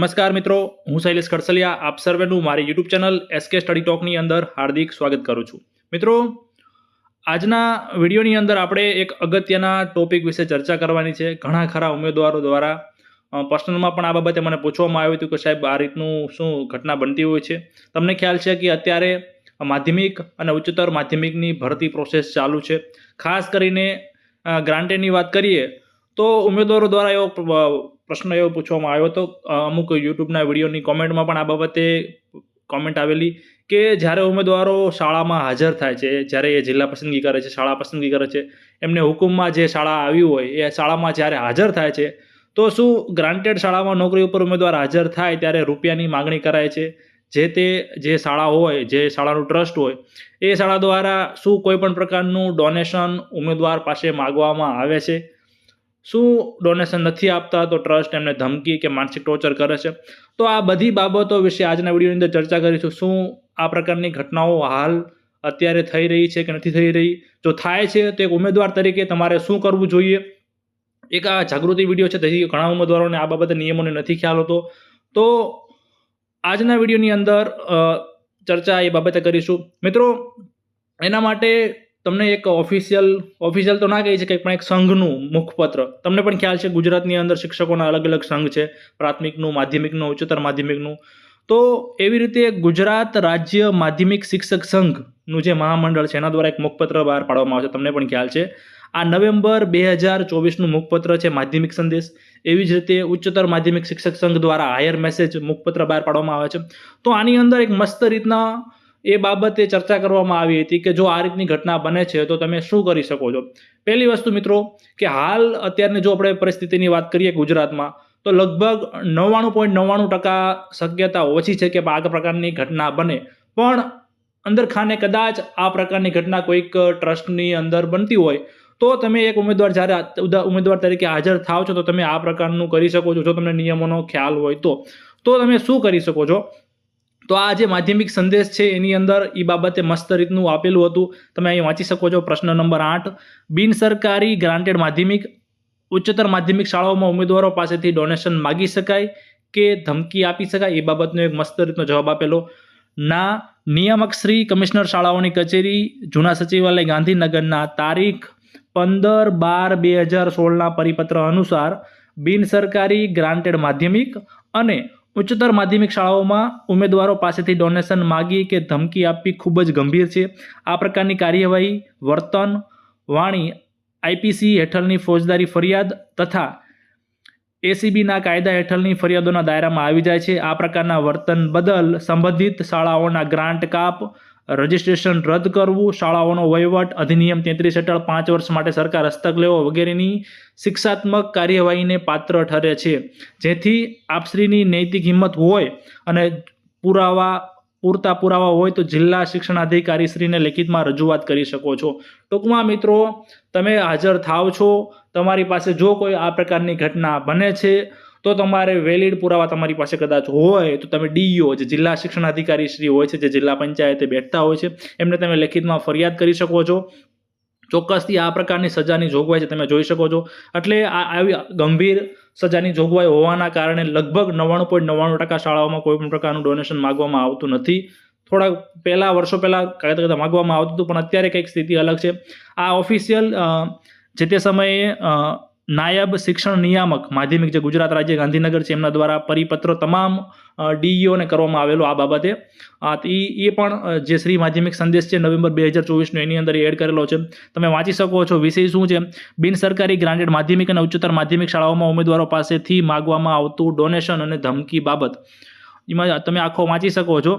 નમસ્કાર મિત્રો, હું શૈલેષ ખડસલિયા, આપ સર્વેનું મારી યુટ્યુબ ચેનલ એસકે સ્ટડી ટોકની અંદર હાર્દિક સ્વાગત કરું છું. મિત્રો, આજના વિડીયોની અંદર આપણે એક અગત્યના ટોપિક વિશે ચર્ચા કરવાની છે. ઘણા ખરા ઉમેદવારો દ્વારા પર્સનલમાં પણ આ બાબતે મને પૂછવામાં આવ્યું હતું કે સાહેબ, આ રીતનું શું ઘટના બનતી હોય છે? તમને ખ્યાલ છે કે અત્યારે માધ્યમિક અને ઉચ્ચતર માધ્યમિકની ભરતી પ્રોસેસ ચાલુ છે. ખાસ કરીને ગ્રાન્ટેડની વાત કરીએ, તો ઉમેદવારો દ્વારા એવો પ્રશ્ન એવો પૂછવામાં આવ્યો હતો. અમુક યુટ્યુબના વિડીયોની કોમેન્ટમાં પણ આ બાબતે કોમેન્ટ આવેલી કે જ્યારે ઉમેદવારો શાળામાં હાજર થાય છે, જ્યારે એ જિલ્લા પસંદગી કરે છે, શાળા પસંદગી કરે છે, એમને હુકુમમાં જે શાળા આવી હોય, એ શાળામાં જ્યારે હાજર થાય છે, તો શું ગ્રાન્ટેડ શાળામાં નોકરી ઉપર ઉમેદવાર હાજર થાય ત્યારે રૂપિયાની માગણી કરાય છે? જે તે, જે શાળા હોય, જે શાળાનું ટ્રસ્ટ હોય, એ શાળા દ્વારા શું કોઈ પણ પ્રકારનું ડોનેશન ઉમેદવાર પાસે માગવામાં આવે છે? શું ડોનેશન નથી આપતા? તો ટ્રસ્ટ એમને ધમકી કે માનસિક ટોર્ચર કરે છે. તો આ બધી બાબતો વિશે આજના વિડીયોની અંદર ચર્ચા કરીશું. શું આ પ્રકારની ઘટનાઓ હાલ અત્યારે થઈ રહી છે કે નથી થઈ રહી? જો થાય છે, તો એક ઉમેદવાર તરીકે તમારે શું કરવું જોઈએ? એક આ જાગૃતિ વીડિયો છે, તેથી ઘણા ઉમેદવારોને આ બાબતે નિયમોને નથી ખ્યાલ હોતો. તો આજના વિડીયોની અંદર ચર્ચા એ બાબતે કરીશું. મિત્રો, એના માટે તમને એક ઓફિશિયલ ઓફિશિયલ તો ના કહી શકાય, પણ એક સંઘનું મુખપત્ર. તમને પણ ખ્યાલ છે, ગુજરાતની અંદર શિક્ષકોના અલગ અલગ સંઘ છે, પ્રાથમિકનું, માધ્યમિકનું, ઉચ્ચતર માધ્યમિકનું. તો એવી રીતે ગુજરાત રાજ્ય માધ્યમિક શિક્ષક સંઘનું જે મહામંડળ છે, એના દ્વારા એક મુખપત્ર બહાર પાડવામાં આવશે. તમને પણ ખ્યાલ છે. આ નવેમ્બર બે હજાર ચોવીસનું મુખપત્ર છે, માધ્યમિક સંદેશ. એવી જ રીતે ઉચ્ચતર માધ્યમિક શિક્ષક સંઘ દ્વારા હાયર મેસેજ મુખપત્ર બહાર પાડવામાં આવે છે. તો આની અંદર એક મસ્ત રીતના એ બાબતે ચર્ચા કરવામાં આવી હતી કે જો આ રીતની ઘટના બને છે, તો તમે શું કરી શકો છો? પહેલી વસ્તુ મિત્રો, કે હાલ અત્યારની જો આપણે પરિસ્થિતિની વાત કરીએ ગુજરાતમાં, તો લગભગ નવ્વાણું પોઈન્ટ નવ્વાણું ટકા શક્યતા ઓછી છે કે આ પ્રકારની ઘટના બને. પણ અંદર ખાને કદાચ આ પ્રકારની ઘટના કોઈક ટ્રસ્ટની અંદર બનતી હોય, તો તમે એક ઉમેદવાર જ્યારે ઉમેદવાર તરીકે હાજર થાવ છો, તો તમે આ પ્રકારનું કરી શકો છો, જો તમને નિયમોનો ખ્યાલ હોય તો. તો તમે શું કરી શકો છો? તો આ જે માધ્યમિક સંદેશ છે, એની અંદર એ બાબતે મસ્ત રીતનું આપેલું હતું. તમે અહીં વાંચી શકો છો પ્રશ્ન નંબર આઠ. બિનસરકારી ગ્રાન્ટેડ માધ્યમિક, ઉચ્ચતર માધ્યમિક શાળાઓમાં ઉમેદવારો પાસેથી ડોનેશન માગી શકાય કે ધમકી આપી શકાય, એ બાબતનો એક મસ્ત રીતનો જવાબ આપેલો. ના, નિયામક શ્રી કમિશનર શાળાઓની કચેરી, જૂના સચિવાલય ગાંધીનગરના તારીખ પંદર બાર બે હજાર સોળના પરિપત્ર અનુસાર બિનસરકારી ગ્રાન્ટેડ માધ્યમિક અને ઉચ્ચતર માધ્યમિક શાળાઓમાં ઉમેદવારો પાસેથી ડોનેશન માગી કે ધમકી આપવી ખૂબ જ ગંભીર છે. આ પ્રકારની કાર્યવાહી, વર્તન, વાણી આઈપીસી હેઠળની ફોજદારી ફરિયાદ તથા એસીબીના કાયદા હેઠળની ફરિયાદોના દાયરામાં આવી જાય છે. આ પ્રકારના વર્તન બદલ સંબંધિત શાળાઓના ગ્રાન્ટ કાપ રજિસ્ટ્રેશન રદ કરવું, શાળાઓનો વહીવટ અધિનિયમ તેત્રીસ હેઠળ પાંચ વર્ષ માટે સરકાર હસ્તક લેવો વગેરેની શિક્ષાત્મક કાર્યવાહીને પાત્ર ઠરે છે. જેથી આપશ્રીની નૈતિક હિંમત હોય અને પુરાવા, પૂરતા પુરાવા હોય તો જિલ્લા શિક્ષણાધિકારીશ્રીને લેખિતમાં રજૂઆત કરી શકો છો. ટૂંકમાં મિત્રો, તમે હાજર થાવ છો. તમારી પાસે જો કોઈ આ પ્રકારની ઘટના બને છે તો તમારે વેલિડ પુરાવા તમારી પાસે કદાચ હોય તો તમે ડીઈઓ જે જિલ્લા શિક્ષણાધિકારી શ્રી હોય છે, જે જિલ્લા પંચાયતે બેઠતા હોય છે, એમને તમે લેખિતમાં ફરિયાદ કરી શકો છો. ચોક્કસથી આ પ્રકારની સજાની જોગવાઈ છે તમે જોઈ શકો છો. એટલે આ આવી ગંભીર સજાની જોગવાઈ હોવાના કારણે લગભગ નવ્વાણું પોઈન્ટ નવ્વાણું ટકા શાળાઓમાં કોઈ પણ પ્રકારનું ડોનેશન માગવામાં આવતું નથી. થોડા પહેલાં, વર્ષો પહેલાં કાયદા કાયદા માગવામાં આવતું હતું, પણ અત્યારે કંઈક સ્થિતિ અલગ છે. આ ઓફિશિયલ જે તે સમયે નાયબ શિક્ષણ નિયામક માધ્યમિક જે ગુજરાત રાજ્ય ગાંધીનગર છે, એમના દ્વારા પરિપત્ર તમામ ડીઈઓને કરવામાં આવેલો આ બાબતે. એ પણ જે શ્રી માધ્યમિક સંદેશ છે, નવેમ્બર બે હજાર ચોવીસનો એની અંદર એડ કરેલો છે. તમે વાંચી શકો છો, વિષય શું છે? બિન સરકારી ગ્રાન્ટેડ માધ્યમિક અને ઉચ્ચતર માધ્યમિક શાળાઓમાં ઉમેદવારો પાસેથી માગવામાં આવતું ડોનેશન અને ધમકી બાબત. એમાં તમે આખો વાંચી શકો છો.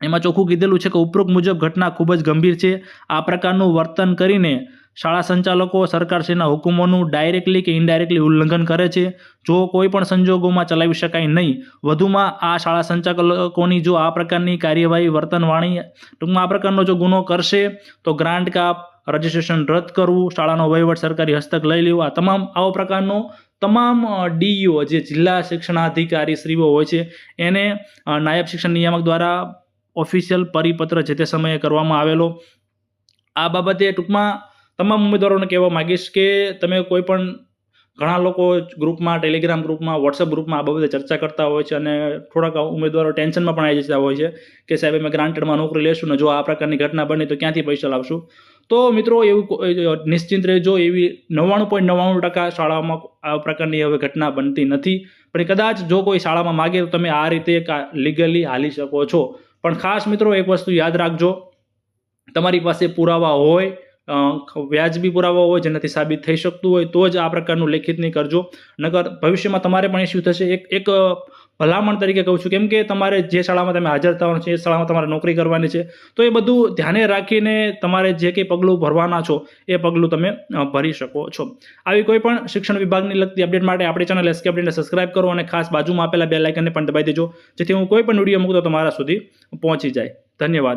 એમાં ચોખ્ખું કીધેલું છે કે ઉપરોક્ત મુજબ ઘટના ખૂબ જ ગંભીર છે. આ પ્રકારનું વર્તન કરીને શાળા સંચાલકો સરકારશ્રીના હુકમોનું ડાયરેક્ટલી કે ઇનડાયરેક્ટલી ઉલ્લંઘન કરે છે. જો કોઈ પણ સંજોગોમાં ચલાવી શકાય નહીં, વધુમાં આ શાળા સંચાલકોની જો આ પ્રકારની કાર્યવાહી વર્તનવાણી, ટૂંકમાં આ પ્રકારનો જો ગુનો કરશે, તો ગ્રાન્ટ કાપ, રજિસ્ટ્રેશન રદ કરવું, શાળાનો વહીવટ સરકારી હસ્તક લઈ લેવા તમામ, આવો પ્રકારનો તમામ ડીઈઓ જે જિલ્લા શિક્ષણાધિકારી શ્રીઓ હોય છે, એને નાયબ શિક્ષણ નિયામક દ્વારા ઓફિશિયલ પરિપત્ર જે તે સમયે કરવામાં આવેલો. આ બાબતે ટૂંકમાં તમામ ઉમેદવારોને કહેવા માગીશ કે તમે કોઈ પણ ઘણા લોકો ગ્રુપમાં ટેલિગ્રામ ગ્રુપમાં વોટ્સઅપ ગ્રુપમાં આ બાબતે ચર્ચા કરતા હોય છે અને થોડાક ઉમેદવારો ટેન્શનમાં પણ આવી જતા હોય છે કે સાહેબ, અમે ગ્રાન્ટેડમાં નોકરી લેશું ને જો આ પ્રકારની ઘટના બની તો ક્યાંથી પૈસા લાવશું? તો મિત્રો, એવું નિશ્ચિંત રહેજો, એવી નવ્વાણું પોઈન્ટ નવ્વાણું ટકા શાળાઓમાં આ પ્રકારની હવે ઘટના બનતી નથી. પણ કદાચ જો કોઈ શાળામાં માગે તો તમે આ રીતે લીગલી હાલી શકો છો. પણ ખાસ મિત્રો, એક વસ્તુ યાદ રાખજો, તમારી પાસે પુરાવા હોય વ્યાજબી પુરાવા હોય, જેનાથી સાબિત થઈ શકતું હોય, તો જ આ પ્રકારનું લેખિત નહીં કરજો. નગર ભવિષ્યમાં તમારે પણ ઇસ્યુ થશે? એક એક ભલામણ તરીકે કહું છું, કેમ કે તમારે જે શાળામાં તમે હાજર થવાનું છે, એ શાળામાં તમારે નોકરી કરવાની છે, તો એ બધું ધ્યાને રાખીને તમારે જે કંઈ પગલું ભરવાના છો, એ પગલું તમે ભરી શકો છો. આવી કોઈ પણ શિક્ષણ વિભાગની લગતી અપડેટ માટે આપણી ચેનલ એસકે અપડેટને સબસ્ક્રાઇબ કરો અને ખાસ બાજુમાં આપેલા બે લાઇકનને પણ દબાઈ દેજો, જેથી હું કોઈ પણ વીડિયો મૂકતો તમારા સુધી પહોંચી જાય. ધન્યવાદ.